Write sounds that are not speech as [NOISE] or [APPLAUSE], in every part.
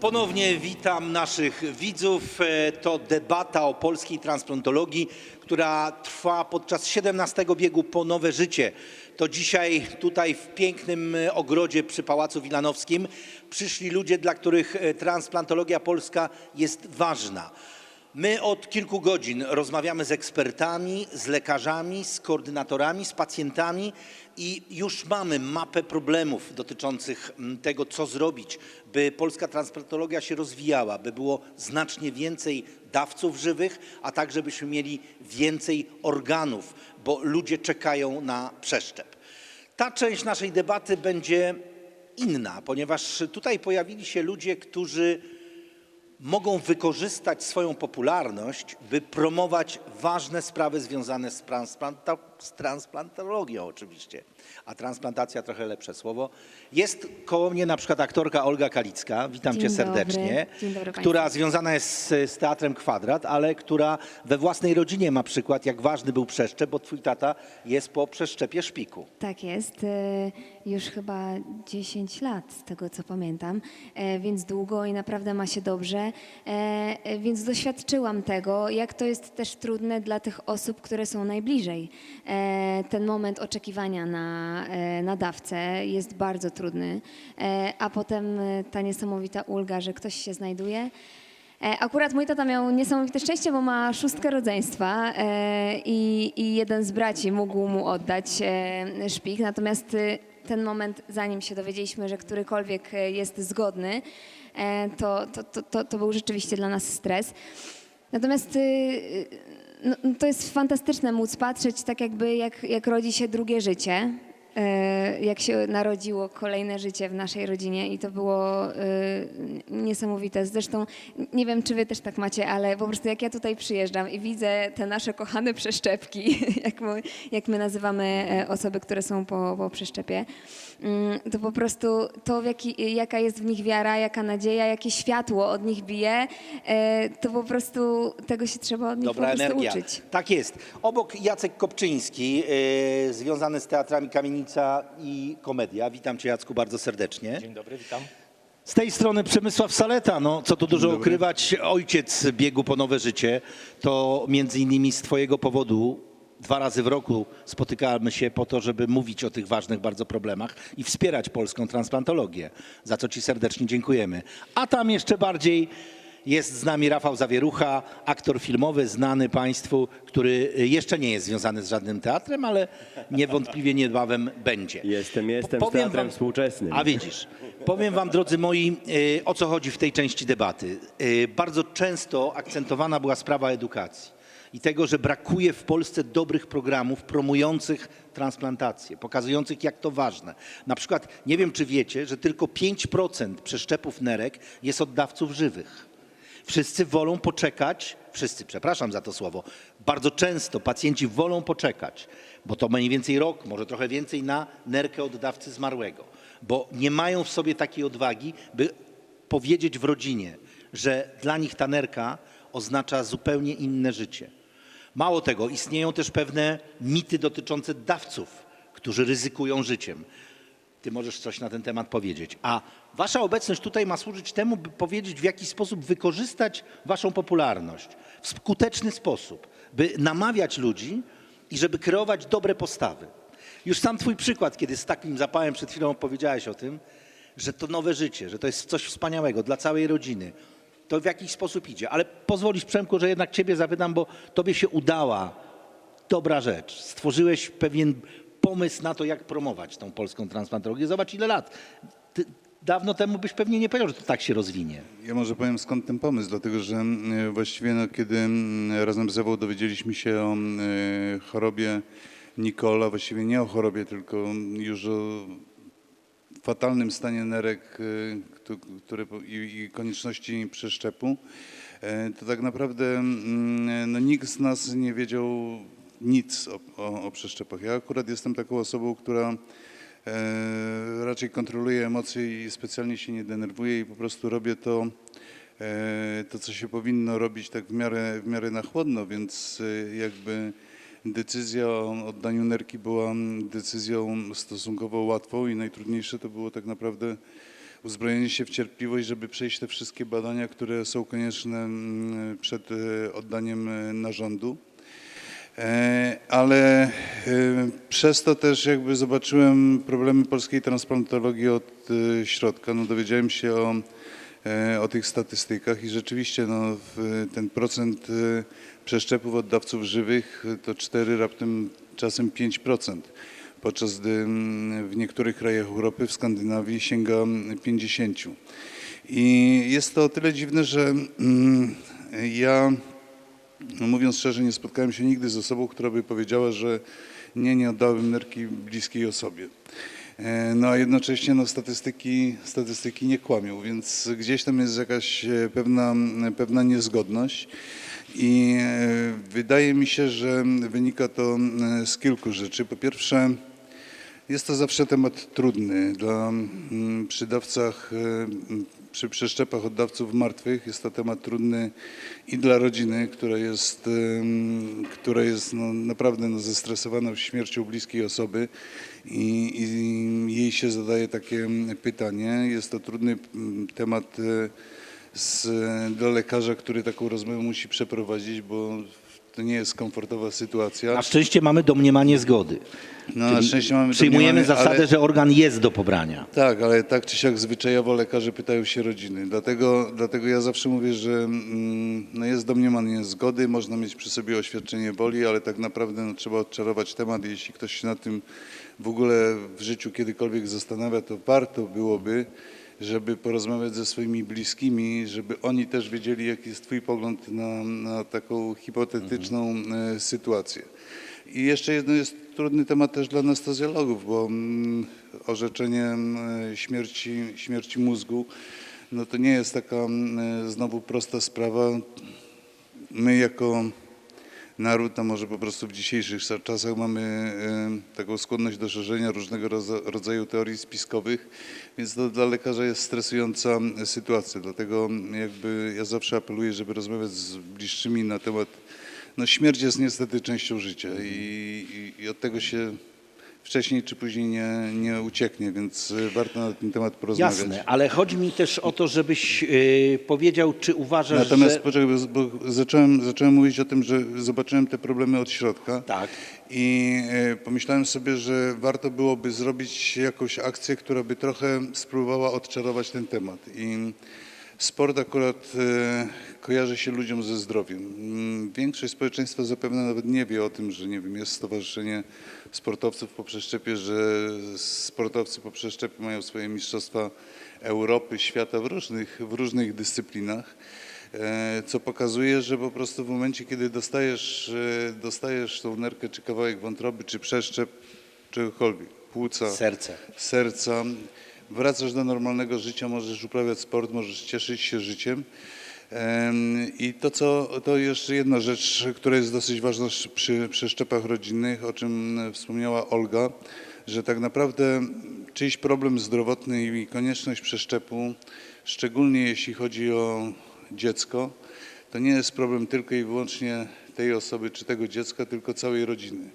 Ponownie witam naszych widzów. E, To debata o polskiej transplantologii, która trwa podczas 17 biegu po nowe życie. To dzisiaj tutaj w pięknym ogrodzie przy Pałacu Wilanowskim przyszli ludzie, dla których e, transplantologia polska jest ważna. My od kilku godzin rozmawiamy z ekspertami, z lekarzami, z koordynatorami, z pacjentami i już mamy mapę problemów dotyczących mm, tego, co zrobić, by polska transplantologia się rozwijała, by było znacznie więcej dawców żywych, a także byśmy mieli więcej organów, bo ludzie czekają na przeszczep. Ta część naszej debaty będzie inna, ponieważ tutaj pojawili się ludzie, którzy mogą wykorzystać swoją popularność, by promować ważne sprawy związane z, transplanta- z transplantologią oczywiście. A transplantacja trochę lepsze słowo. Jest koło mnie na przykład aktorka Olga Kalicka, witam Dzień cię dobry. serdecznie, Dzień dobry która państwu. związana jest z, z Teatrem Kwadrat, ale która we własnej rodzinie ma przykład, jak ważny był przeszczep, bo twój tata jest po przeszczepie szpiku. Tak jest, e, już chyba 10 lat z tego co pamiętam, e, więc długo i naprawdę ma się dobrze, e, więc doświadczyłam tego, jak to jest też trudne dla tych osób, które są najbliżej. E, Ten moment oczekiwania na, e, na dawcę jest bardzo trudny, e, a potem ta niesamowita ulga, że ktoś się znajduje. Akurat mój tata miał niesamowite szczęście, bo ma szóstkę rodzeństwa i, i jeden z braci mógł mu oddać szpik. Natomiast ten moment, zanim się dowiedzieliśmy, że którykolwiek jest zgodny, to, to, to, to, był rzeczywiście dla nas stres. Natomiast no, to jest fantastyczne móc patrzeć tak jakby jak, jak rodzi się drugie życie. E, Jak się narodziło kolejne życie w naszej rodzinie i to było e, niesamowite. Zresztą nie wiem, czy wy też tak macie, ale po prostu jak ja tutaj przyjeżdżam i widzę te nasze kochane przeszczepki, [LAUGHS] jak my, jak my nazywamy e, osoby, które są po, po przeszczepie, mm, to po prostu to, jaki, jaka jest w nich wiara, jaka nadzieja, jakie światło od nich bije, to po prostu tego się trzeba od nich Dobra po prostu energia. uczyć. Tak jest. Obok Jacek Kopczyński, związany z teatrami Kamienica i Komedia. Witam cię Jacku bardzo serdecznie. Dzień dobry, witam. Z tej strony Przemysław Saleta, no co tu dużo ukrywać, ojciec biegu po nowe życie. To między innymi z twojego powodu dwa razy w roku spotykamy się po to, żeby mówić o tych ważnych bardzo problemach i wspierać polską transplantologię, za co ci serdecznie dziękujemy. A tam jeszcze bardziej jest z nami Rafał Zawierucha, aktor filmowy, znany Państwu, który jeszcze nie jest związany z żadnym teatrem, ale niewątpliwie niebawem będzie. Jestem, jestem z Powiem teatrem współczesnym. A widzisz, powiem wam, drodzy moi, y, o co chodzi w tej części debaty. Y, Bardzo często akcentowana była sprawa edukacji i tego, że brakuje w Polsce dobrych programów promujących transplantację, pokazujących jak to ważne. Na przykład, nie wiem czy wiecie, że tylko 5% przeszczepów nerek jest od dawców żywych. Wszyscy wolą poczekać, wszyscy, przepraszam za to słowo, bardzo często pacjenci wolą poczekać, bo to mniej więcej rok, może trochę więcej na nerkę od dawcy zmarłego, bo nie mają w sobie takiej odwagi, by powiedzieć w rodzinie, że dla nich ta nerka oznacza zupełnie inne życie. Mało tego, istnieją też pewne mity dotyczące dawców, którzy ryzykują życiem. Ty możesz coś na ten temat powiedzieć. A wasza obecność tutaj ma służyć temu, by powiedzieć, w jaki sposób wykorzystać waszą popularność w skuteczny sposób, by namawiać ludzi i żeby kreować dobre postawy. Już sam twój przykład, kiedy z takim zapałem przed chwilą opowiedziałeś o tym, że to nowe życie, że to jest coś wspaniałego dla całej rodziny. To w jakiś sposób idzie. Ale pozwolisz, Przemku, że jednak ciebie zapytam, bo tobie się udała dobra rzecz. Stworzyłeś pewien pomysł na to, jak promować tą polską transplantologię. Zobacz, ile lat. Ty, dawno temu byś pewnie nie powiedział, że to tak się rozwinie. Ja może powiem skąd ten pomysł, dlatego że mm, właściwie no, kiedy mm, razem z Ewą dowiedzieliśmy się o mm, chorobie Nikola, właściwie nie o chorobie, tylko już o fatalnym stanie nerek y, któ- które, i, i konieczności przeszczepu, e, to tak naprawdę no, nikt z nas nie wiedział nic o, o, o przeszczepach. Ja akurat jestem taką osobą, która e, raczej kontroluję emocje i specjalnie się nie denerwuję i po prostu robię to, e, to co się powinno robić tak w miarę, w miarę na chłodno, więc e, jakby decyzja o oddaniu nerki była decyzją stosunkowo łatwą i najtrudniejsze to było tak naprawdę uzbrojenie się w cierpliwość, żeby przejść te wszystkie badania, które są konieczne mm, przed e, oddaniem e, narządu. E, Ale e, przez to też jakby zobaczyłem problemy polskiej transplantologii od e, środka. No dowiedziałem się o, o tych statystykach i rzeczywiście no, ten procent przeszczepów oddawców żywych to 4, raptem czasem 5%, podczas gdy w niektórych krajach Europy, w Skandynawii sięga 50%. I jest to o tyle dziwne, że ja mówiąc szczerze, nie spotkałem się nigdy z osobą, która by powiedziała, że nie, nie oddałem nerki bliskiej osobie. E, No a jednocześnie no, statystyki, statystyki nie kłamią, więc gdzieś tam jest jakaś e, pewna, pewna niezgodność. I e, wydaje mi się, że wynika to e, z kilku rzeczy. Po pierwsze, jest to zawsze temat trudny dla mm, przy dawcach, e, m, przy przeszczepach oddawców martwych. Jest to temat trudny i dla rodziny, która jest, em, która jest no, naprawdę no, zestresowana śmiercią bliskiej osoby i, i jej się zadaje takie pytanie. Jest to trudny mm, temat e, z, dla lekarza, który taką rozmowę musi przeprowadzić, bo to nie jest komfortowa sytuacja. Na szczęście mamy domniemanie zgody. No, na szczęście mamy Przyjmujemy zasadę, ale- że organ jest do pobrania. Tak, ale tak czy siak zwyczajowo lekarze pytają się rodziny. Dlatego, dlatego ja zawsze mówię, że mm, no jest domniemanie zgody, można mieć przy sobie oświadczenie woli, ale tak naprawdę no, trzeba odczarować temat. Jeśli ktoś się nad tym w ogóle w życiu kiedykolwiek zastanawia, to warto byłoby, żeby porozmawiać ze swoimi bliskimi, żeby oni też wiedzieli, jaki jest Twój pogląd na, na taką hipotetyczną e, sytuację. I jeszcze jedno jest trudny temat też dla anestezjologów, bo mm, orzeczenie mm, śmierci, śmierci mózgu, no to nie jest taka mm, znowu prosta sprawa. My jako naród, a może po prostu w dzisiejszych czasach mamy taką skłonność do szerzenia różnego rodzaju teorii spiskowych, więc to dla lekarza jest stresująca sytuacja. Dlatego jakby ja zawsze apeluję, żeby rozmawiać z bliższymi na temat, no śmierć jest niestety częścią życia i, i, i od tego się wcześniej czy później nie, nie ucieknie, więc e, warto na ten temat porozmawiać. Jasne, ale chodzi mi też o to, żebyś y, powiedział, czy uważasz, Natomiast że... poczekaj, bo, bo zacząłem, zacząłem mówić o tym, że zobaczyłem te problemy od środka. Tak. I e, pomyślałem sobie, że warto byłoby zrobić jakąś akcję, która by trochę spróbowała odczarować ten temat. I sport akurat e, kojarzy się ludziom ze zdrowiem. Mm, Większość społeczeństwa zapewne nawet nie wie o tym, że nie wiem, jest stowarzyszenie sportowców po przeszczepie, że sportowcy po przeszczepie mają swoje mistrzostwa Europy, świata w różnych, w różnych dyscyplinach. E, co pokazuje, że po prostu w momencie, kiedy dostajesz, e, dostajesz tą nerkę, czy kawałek wątroby, czy przeszczep, czegokolwiek, płuca, Serce. serca, wracasz do normalnego życia, możesz uprawiać sport, możesz cieszyć się życiem. Em, I to, co, to jeszcze jedna rzecz, która jest dosyć ważna sz- przy przeszczepach rodzinnych, o czym wspomniała Olga, że tak naprawdę czyjś problem zdrowotny i konieczność przeszczepu, szczególnie jeśli chodzi o dziecko, to nie jest problem tylko i wyłącznie tej osoby czy tego dziecka, tylko całej rodziny.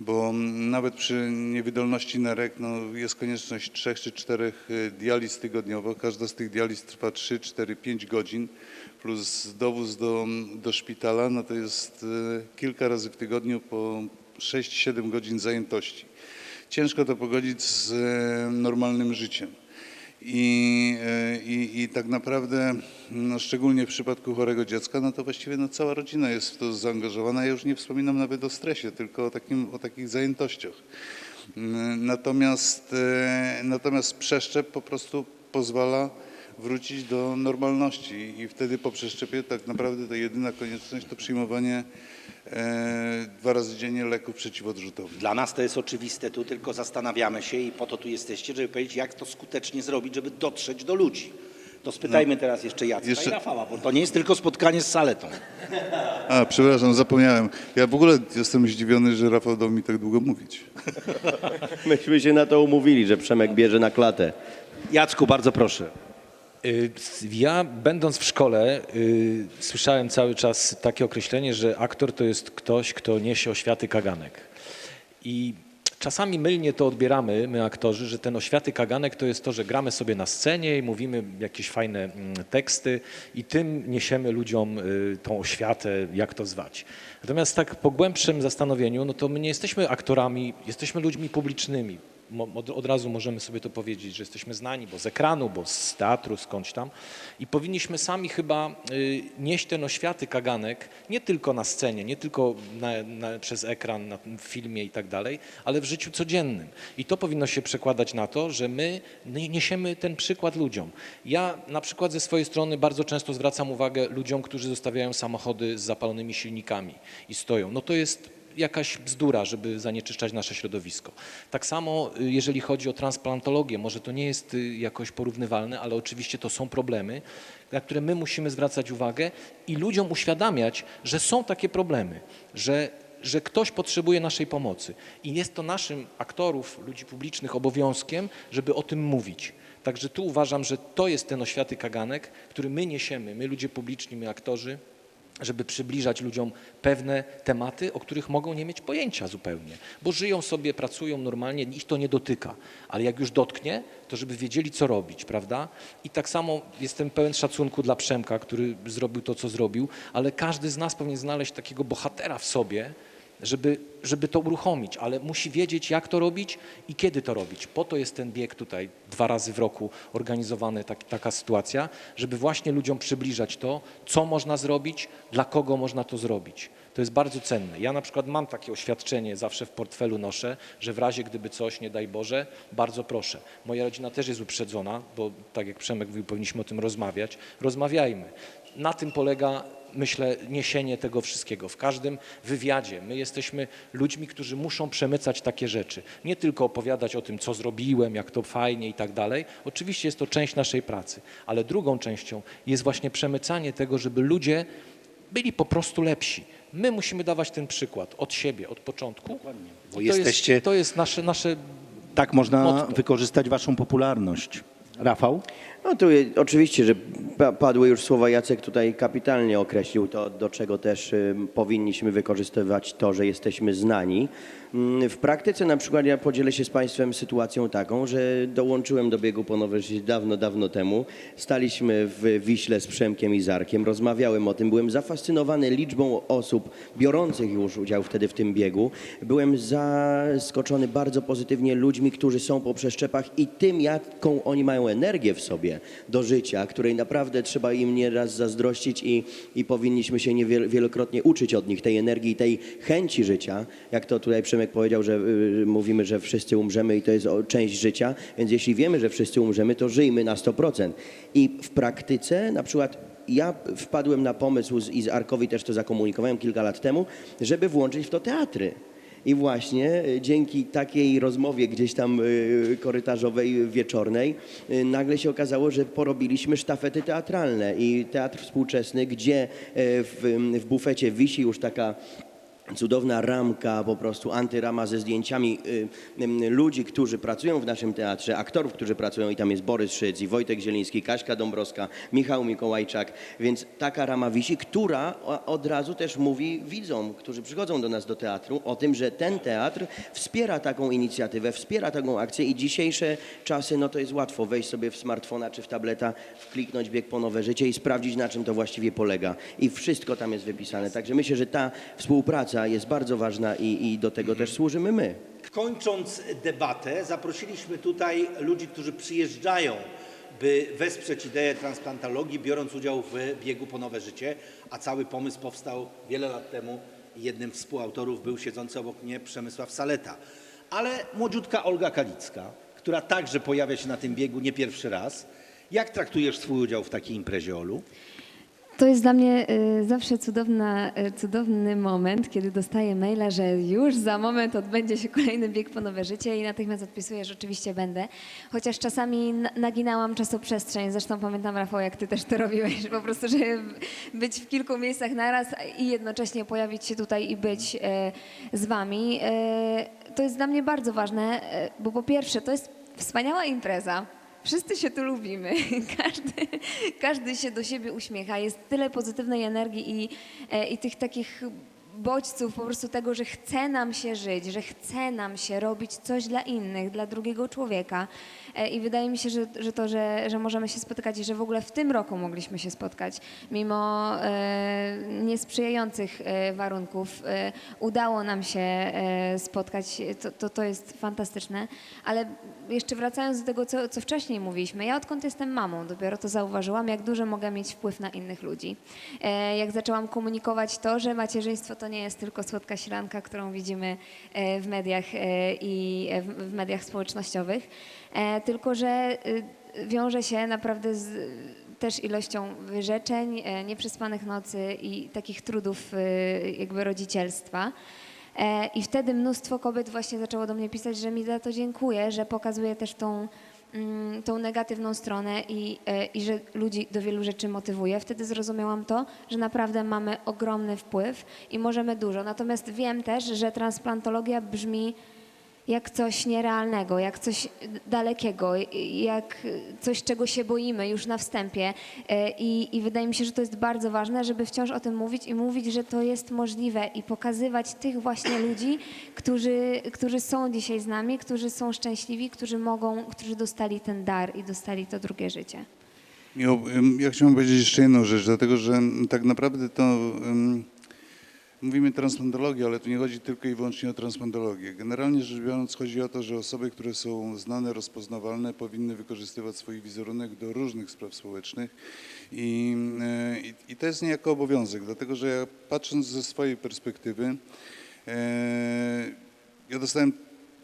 Bo nawet przy niewydolności nerek no, jest konieczność trzech czy czterech e, dializ tygodniowo. Każda z tych dializ trwa 3, 4, 5 godzin plus dowóz do, do szpitala, no to jest e, kilka razy w tygodniu po 6-7 godzin zajętości. Ciężko to pogodzić z e, normalnym życiem. I, e, i, I tak naprawdę, no szczególnie w przypadku chorego dziecka, no to właściwie no cała rodzina jest w to zaangażowana. Ja już nie wspominam nawet o stresie, tylko o, takim, o takich zajętościach. Natomiast, e, natomiast przeszczep po prostu pozwala wrócić do normalności i wtedy po przeszczepie tak naprawdę ta jedyna konieczność to przyjmowanie e, dwa razy dziennie leków przeciwodrzutowych. Dla nas to jest oczywiste, tu tylko zastanawiamy się i po to tu jesteście, żeby powiedzieć, jak to skutecznie zrobić, żeby dotrzeć do ludzi. To spytajmy teraz jeszcze Jacka No. Jeszcze- i Rafała, bo to nie jest tylko spotkanie z saletą. A, przepraszam, zapomniałem. Ja w ogóle jestem zdziwiony, że Rafał dał mi tak długo mówić. [LAUGHS] Myśmy się na to umówili, że Przemek bierze na klatę. Jacku, bardzo proszę. Y, Ja, będąc w szkole, y, słyszałem cały czas takie określenie, że aktor to jest ktoś, kto niesie oświaty kaganek. I czasami mylnie to odbieramy, my aktorzy, że ten oświaty kaganek to jest to, że gramy sobie na scenie i mówimy jakieś fajne mm, teksty i tym niesiemy ludziom y, tą oświatę, jak to zwać. Natomiast tak po głębszym zastanowieniu, no to my nie jesteśmy aktorami, jesteśmy ludźmi publicznymi. Od, razu możemy sobie to powiedzieć, że jesteśmy znani, bo z ekranu, bo z teatru, skądś tam. I powinniśmy sami chyba y, nieść ten oświaty kaganek nie tylko na scenie, nie tylko na, na, przez ekran, na filmie i tak dalej, ale w życiu codziennym. I to powinno się przekładać na to, że my nie- niesiemy ten przykład ludziom. Ja na przykład ze swojej strony bardzo często zwracam uwagę ludziom, którzy zostawiają samochody z zapalonymi silnikami i stoją. No to jest jakaś bzdura, żeby zanieczyszczać nasze środowisko. Tak samo y, jeżeli chodzi o transplantologię, może to nie jest y, jakoś porównywalne, ale oczywiście to są problemy, na które my musimy zwracać uwagę i ludziom uświadamiać, że są takie problemy, że, że ktoś potrzebuje naszej pomocy. I jest to naszym aktorów, ludzi publicznych obowiązkiem, żeby o tym mówić. Także tu uważam, że to jest ten oświaty kaganek, który my niesiemy, my ludzie publiczni, my aktorzy, żeby przybliżać ludziom pewne tematy, o których mogą nie mieć pojęcia zupełnie, bo żyją sobie, pracują normalnie, ich to nie dotyka, ale jak już dotknie, to żeby wiedzieli, co robić, prawda? I tak samo jestem pełen szacunku dla Przemka, który zrobił to, co zrobił, ale każdy z nas powinien znaleźć takiego bohatera w sobie, żeby, żeby to uruchomić, ale musi wiedzieć, jak to robić i kiedy to robić. Po to jest ten bieg tutaj dwa razy w roku organizowany, tak, taka sytuacja, żeby właśnie ludziom przybliżać to, co można zrobić, dla kogo można to zrobić. To jest bardzo cenne. Ja na przykład mam takie oświadczenie, zawsze w portfelu noszę, że w razie gdyby coś, nie daj Boże, bardzo proszę. Moja rodzina też jest uprzedzona, bo tak jak Przemek mówił, powinniśmy o tym rozmawiać. Rozmawiajmy. Na tym polega myślę, niesienie tego wszystkiego. W każdym wywiadzie my jesteśmy ludźmi, którzy muszą przemycać takie rzeczy. Nie tylko opowiadać o tym, co zrobiłem, jak to fajnie i tak dalej. Oczywiście jest to część naszej pracy, ale drugą częścią jest właśnie przemycanie tego, żeby ludzie byli po prostu lepsi. My musimy dawać ten przykład od siebie, od początku. Bo I to jesteście- jest, to jest nasze, nasze Tak można Motto. wykorzystać waszą popularność. Rafał? No tu oczywiście, że pa- padły już słowa, Jacek tutaj kapitalnie określił to, do czego też powinniśmy wykorzystywać to, że jesteśmy znani. Mm, W praktyce na przykład ja podzielę się z Państwem sytuacją taką, że dołączyłem do biegu po nowe życie dawno, dawno temu. Staliśmy w Wiśle z Przemkiem i Zarkiem, rozmawiałem o tym, byłem zafascynowany liczbą osób biorących już udział wtedy w tym biegu. Byłem zaskoczony bardzo pozytywnie ludźmi, którzy są po przeszczepach i tym, jaką oni mają energię w sobie do życia, której naprawdę trzeba im nieraz zazdrościć i, i powinniśmy się niewiel- wielokrotnie uczyć od nich tej energii, tej chęci życia. Jak to tutaj Przemek powiedział, że y, mówimy, że wszyscy umrzemy i to jest część życia, więc jeśli wiemy, że wszyscy umrzemy, to żyjmy na 100%. I w praktyce na przykład ja wpadłem na pomysł i z Arkowi też to zakomunikowałem kilka lat temu, żeby włączyć w to teatry. I właśnie y, dzięki takiej rozmowie gdzieś tam y, korytarzowej, wieczornej, nagle się okazało, że porobiliśmy sztafety teatralne i teatr współczesny, gdzie w, w bufecie wisi już taka cudowna ramka, po prostu antyrama ze zdjęciami y, y, ludzi, którzy pracują w naszym teatrze, aktorów, którzy pracują i tam jest Borys Szyc, i Wojtek Zieliński, Kaśka Dąbrowska, Michał Mikołajczak, więc taka rama wisi, która od razu też mówi widzom, którzy przychodzą do nas do teatru o tym, że ten teatr wspiera taką inicjatywę, wspiera taką akcję i dzisiejsze czasy, no to jest łatwo wejść sobie w smartfona czy w tableta, wkliknąć bieg po nowe życie i sprawdzić, na czym to właściwie polega. I wszystko tam jest wypisane. Także myślę, że ta współpraca jest bardzo ważna i, i do tego też służymy my. Kończąc debatę, zaprosiliśmy tutaj ludzi, którzy przyjeżdżają, by wesprzeć ideę transplantologii, biorąc udział w biegu po nowe życie, a cały pomysł powstał wiele lat temu jednym z współautorów był siedzący obok mnie Przemysław Saleta. Ale młodziutka Olga Kalicka, która także pojawia się na tym biegu nie pierwszy raz. Jak traktujesz swój udział w takiej imprezie, Olu? To jest dla mnie y, zawsze cudowna, y, cudowny moment, kiedy dostaję maila, że już za moment odbędzie się kolejny bieg po nowe życie i natychmiast odpisuję, że oczywiście będę. Chociaż czasami na- naginałam czasoprzestrzeń. Zresztą pamiętam, Rafał, jak ty też to robiłeś, po prostu, żeby być w kilku miejscach naraz i jednocześnie pojawić się tutaj i być e, z wami. To jest dla mnie bardzo ważne, bo po pierwsze, to jest wspaniała impreza. Wszyscy się tu lubimy, [LAUGHS] każdy, każdy się do siebie uśmiecha, jest tyle pozytywnej energii i, e, i tych takich bodźców po prostu tego, że chce nam się żyć, że chce nam się robić coś dla innych, dla drugiego człowieka. E, I wydaje mi się, że, że to, że, że możemy się spotykać i że w ogóle w tym roku mogliśmy się spotkać, mimo e, niesprzyjających e, warunków, e, udało nam się e, spotkać, to, to, to jest fantastyczne. Ale jeszcze wracając do tego, co, co wcześniej mówiliśmy, ja odkąd jestem mamą, dopiero to zauważyłam, jak duży mogę mieć wpływ na innych ludzi. E, jak zaczęłam komunikować to, że macierzyństwo to nie jest tylko słodka śranka, którą widzimy e, w mediach e, i e, w, mediach społecznościowych, tylko że wiąże się naprawdę z też ilością wyrzeczeń, nieprzespanych nocy i takich trudów jakby rodzicielstwa. I wtedy mnóstwo kobiet właśnie zaczęło do mnie pisać, że mi za to dziękuję, że pokazuje też tą, tą negatywną stronę i, e, i że ludzi do wielu rzeczy motywuje. Wtedy zrozumiałam to, że naprawdę mamy ogromny wpływ i możemy dużo. Natomiast wiem też, że transplantologia brzmi jak coś nierealnego, jak coś dalekiego, jak coś, czego się boimy już na wstępie. E, I, I wydaje mi się, że to jest bardzo ważne, żeby wciąż o tym mówić i mówić, że to jest możliwe i pokazywać tych właśnie ludzi, którzy, którzy są dzisiaj z nami, którzy są szczęśliwi, którzy mogą, którzy dostali ten dar i dostali to drugie życie. Ym, ja chciałem powiedzieć jeszcze jedną rzecz, dlatego że tak naprawdę to mówimy transplantologia, ale tu nie chodzi tylko i wyłącznie o transplantologię. Generalnie rzecz biorąc chodzi o to, że osoby, które są znane, rozpoznawalne powinny wykorzystywać swój wizerunek do różnych spraw społecznych i, y, i, i to jest niejako obowiązek, dlatego że ja patrząc ze swojej perspektywy, e, ja dostałem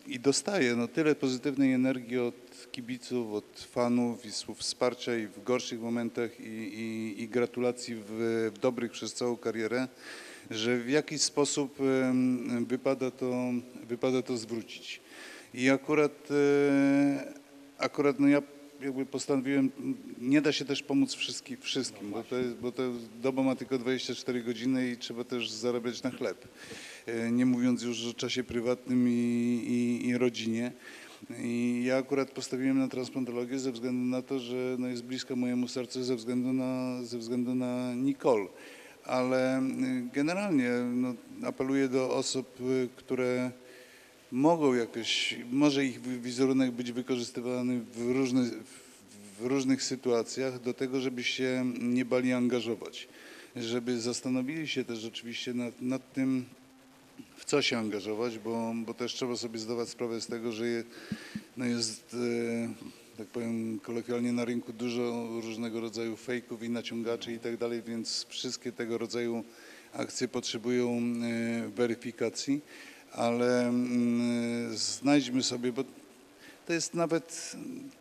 i dostaję no, tyle pozytywnej energii od kibiców, od fanów i słów wsparcia i w gorszych momentach i, i, i gratulacji w, w dobrych przez całą karierę, że w jakiś sposób wypada to, wypada to zwrócić. I akurat, e, akurat no ja jakby postanowiłem, nie da się też pomóc wszystkich, wszystkim, bo, to jest, bo to doba ma tylko 24 godziny i trzeba też zarabiać na chleb. E, Nie mówiąc już o czasie prywatnym i, i, i rodzinie. I ja akurat postawiłem na transplantologię ze względu na to, że no jest bliska mojemu sercu ze względu na, ze względu na Nicole. Ale y, generalnie no, apeluję do osób, y, które mogą jakoś, może ich wi- wizerunek być wykorzystywany w, różny, w różnych sytuacjach do tego, żeby się nie bali angażować. Żeby zastanowili się też rzeczywiście nad, nad tym, w co się angażować, bo, bo też trzeba sobie zdawać sprawę z tego, że je, no jest, e, tak powiem kolokwialnie, na rynku dużo różnego rodzaju fejków i naciągaczy i tak dalej, więc wszystkie tego rodzaju akcje potrzebują e, weryfikacji, ale mm, znajdźmy sobie, bo to jest nawet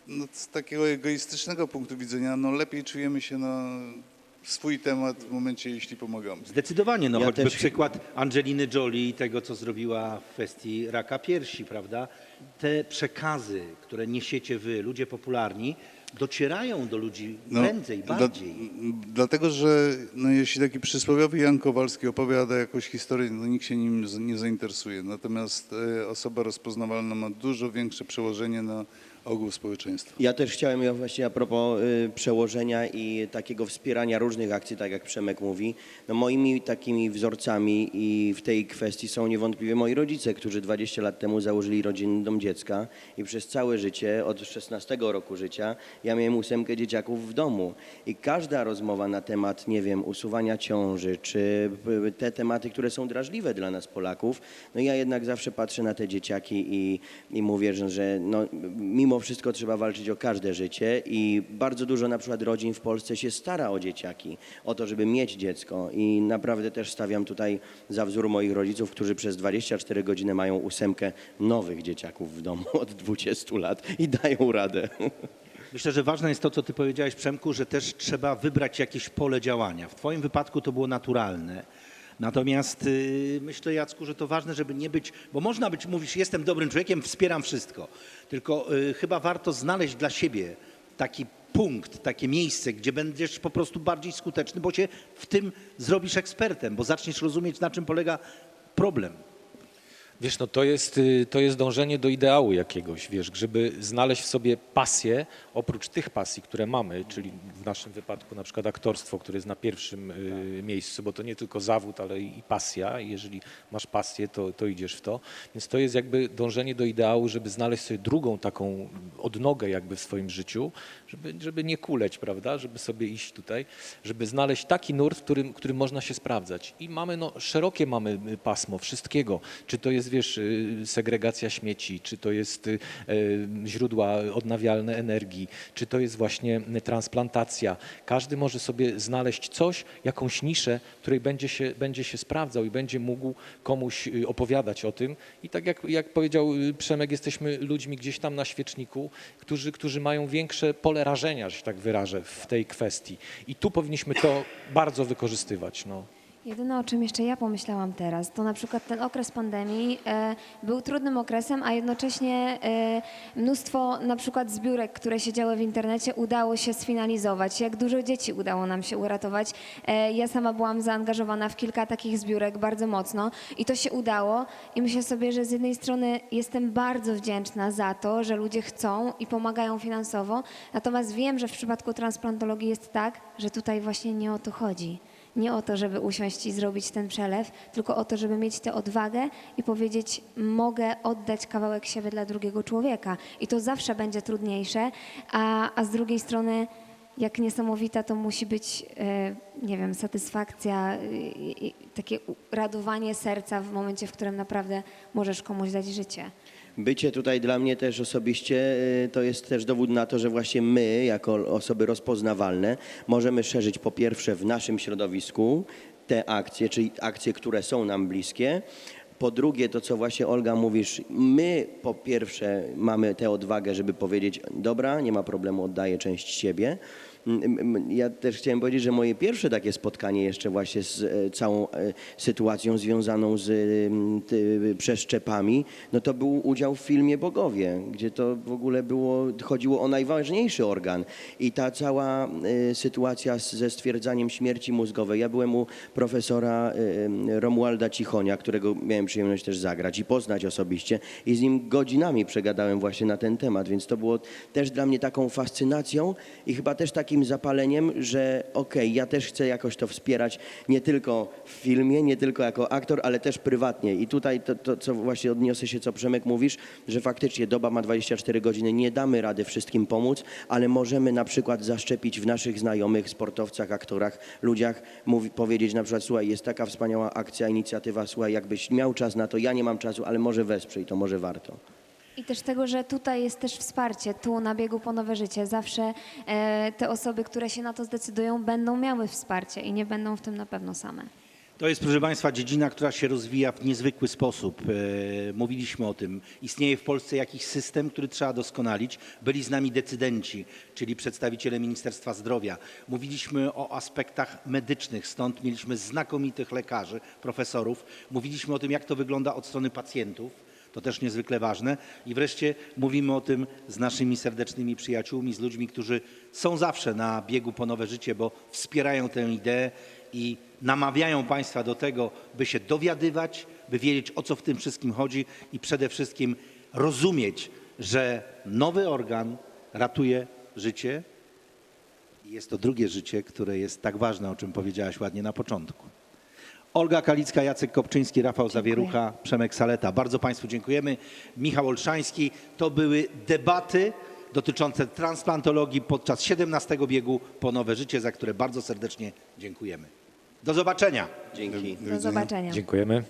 no, z takiego egoistycznego punktu widzenia, no lepiej czujemy się na swój temat w momencie, jeśli pomagamy. Zdecydowanie, no Ja choćby też- przykład Angeliny Jolie i tego, co zrobiła w kwestii raka piersi, prawda? Te przekazy, które niesiecie wy, ludzie popularni, docierają do ludzi prędzej, No, dla- bardziej. dlatego, że no, jeśli taki przysłowiowy Jan Kowalski opowiada jakąś historię, no nikt się nim z- nie zainteresuje. Natomiast e, osoba rozpoznawalna ma dużo większe przełożenie na ogół społeczeństwa. Ja też chciałem ja właśnie a propos y, przełożenia i takiego wspierania różnych akcji, tak jak Przemek mówi. No moimi takimi wzorcami i w tej kwestii są niewątpliwie moi rodzice, którzy 20 lat temu założyli rodzinny dom dziecka i przez całe życie, od 16 roku życia, ja miałem ósemkę dzieciaków w domu. I każda rozmowa na temat, nie wiem, usuwania ciąży, czy te tematy, które są drażliwe dla nas Polaków, no ja jednak zawsze patrzę na te dzieciaki i, i mówię, że, że no, mimo wszystko trzeba walczyć o każde życie i bardzo dużo na przykład rodzin w Polsce się stara o dzieciaki, o to, żeby mieć dziecko i naprawdę też stawiam tutaj za wzór moich rodziców, którzy przez 24 godziny mają ósemkę nowych dzieciaków w domu [LAUGHS] od 20 lat i dają radę. Myślę, że ważne jest to, co ty powiedziałeś, Przemku, że też trzeba wybrać jakieś pole działania. W twoim wypadku to było naturalne. Natomiast y, myślę, Jacku, że to ważne, żeby nie być, bo można być, mówisz, jestem dobrym człowiekiem, wspieram wszystko. Tylko y, chyba warto znaleźć dla siebie taki punkt, takie miejsce, gdzie będziesz po prostu bardziej skuteczny, bo się w tym zrobisz ekspertem, bo zaczniesz rozumieć, na czym polega problem. Wiesz, no to jest, y, to jest dążenie do ideału jakiegoś, wiesz, żeby znaleźć w sobie pasję, oprócz tych pasji, które mamy, czyli w naszym wypadku na przykład aktorstwo, które jest na pierwszym y, miejscu, bo to nie tylko zawód, ale i pasja. I Jeżeli masz pasję, to, to idziesz w to. Więc to jest jakby dążenie do ideału, żeby znaleźć sobie drugą taką odnogę jakby w swoim życiu, żeby, żeby nie kuleć, prawda, żeby sobie iść tutaj, żeby znaleźć taki nurt, w którym, którym można się sprawdzać. I mamy, no, szerokie mamy y, pasmo wszystkiego. Czy to jest, wiesz, y, segregacja śmieci, czy to jest y, y, źródła odnawialne energii, czy to jest właśnie transplantacja. Każdy może sobie znaleźć coś, jakąś niszę, której będzie się, będzie się sprawdzał i będzie mógł komuś opowiadać o tym. I tak jak, jak powiedział Przemek, jesteśmy ludźmi gdzieś tam na świeczniku, którzy, którzy mają większe pole rażenia, że się tak wyrażę, w tej kwestii. I tu powinniśmy to bardzo wykorzystywać. No. Jedyne, o czym jeszcze ja pomyślałam teraz, to na przykład ten okres pandemii e, był trudnym okresem, a jednocześnie e, mnóstwo na przykład zbiórek, które się działy w internecie, udało się sfinalizować. Jak dużo dzieci udało nam się uratować. E, ja sama byłam zaangażowana w kilka takich zbiórek bardzo mocno i to się udało. I myślę sobie, że z jednej strony jestem bardzo wdzięczna za to, że ludzie chcą i pomagają finansowo, natomiast wiem, że w przypadku transplantologii jest tak, że tutaj właśnie nie o to chodzi. Nie o to, żeby usiąść i zrobić ten przelew, tylko o to, żeby mieć tę odwagę i powiedzieć, mogę oddać kawałek siebie dla drugiego człowieka. I to zawsze będzie trudniejsze, a, a z drugiej strony, jak niesamowita to musi być, e, nie wiem, satysfakcja, takie radowanie serca w momencie, w którym naprawdę możesz komuś dać życie. Bycie tutaj dla mnie też osobiście y, to jest też dowód na to, że właśnie my, jako osoby rozpoznawalne, możemy szerzyć po pierwsze w naszym środowisku te akcje, czyli akcje, które są nam bliskie. Po drugie, to co właśnie Olga mówisz, my po pierwsze mamy tę odwagę, żeby powiedzieć, dobra, nie ma problemu, oddaję część siebie. Ja też chciałem powiedzieć, że moje pierwsze takie spotkanie jeszcze właśnie z e, całą e, sytuacją związaną z ty, przeszczepami, no to był udział w filmie Bogowie, gdzie to w ogóle było, chodziło o najważniejszy organ. I ta cała e, sytuacja ze stwierdzaniem śmierci mózgowej. Ja byłem u profesora e, Romualda Cichonia, którego miałem przyjemność też zagrać i poznać osobiście i z nim godzinami przegadałem właśnie na ten temat, więc to było też dla mnie taką fascynacją i chyba też takim zapaleniem, że okej, ja też chcę jakoś to wspierać nie tylko w filmie, nie tylko jako aktor, ale też prywatnie. I tutaj to, to co właśnie odniosę się, co Przemek mówisz, że faktycznie doba ma 24 godziny, nie damy rady wszystkim pomóc, ale możemy na przykład zaszczepić w naszych znajomych, sportowcach, aktorach, ludziach, mówi, powiedzieć na przykład, słuchaj, jest taka wspaniała akcja, inicjatywa, słuchaj, jakbyś miał czas na to, ja nie mam czasu, ale może wesprzyj, to może warto. I też tego, że tutaj jest też wsparcie, tu na biegu po nowe życie. Zawsze e, te osoby, które się na to zdecydują, będą miały wsparcie i nie będą w tym na pewno same. To jest, proszę Państwa, dziedzina, która się rozwija w niezwykły sposób. E, Mówiliśmy o tym. Istnieje w Polsce jakiś system, który trzeba doskonalić. Byli z nami decydenci, czyli przedstawiciele Ministerstwa Zdrowia. Mówiliśmy o aspektach medycznych, stąd mieliśmy znakomitych lekarzy, profesorów. Mówiliśmy o tym, jak to wygląda od strony pacjentów. To też niezwykle ważne. I wreszcie mówimy o tym z naszymi serdecznymi przyjaciółmi, z ludźmi, którzy są zawsze na biegu po nowe życie, bo wspierają tę ideę i namawiają Państwa do tego, by się dowiadywać, by wiedzieć o co w tym wszystkim chodzi i przede wszystkim rozumieć, że nowy organ ratuje życie. I jest to drugie życie, które jest tak ważne, o czym powiedziałaś ładnie na początku. Olga Kalicka, Jacek Kopczyński, Rafał Zawierucha, Przemek Saleta. Bardzo Państwu dziękujemy. Michał Olszański. To były debaty dotyczące transplantologii podczas 17 biegu po nowe życie, za które bardzo serdecznie dziękujemy. Do zobaczenia. Dzięki. Do zobaczenia. Dziękujemy.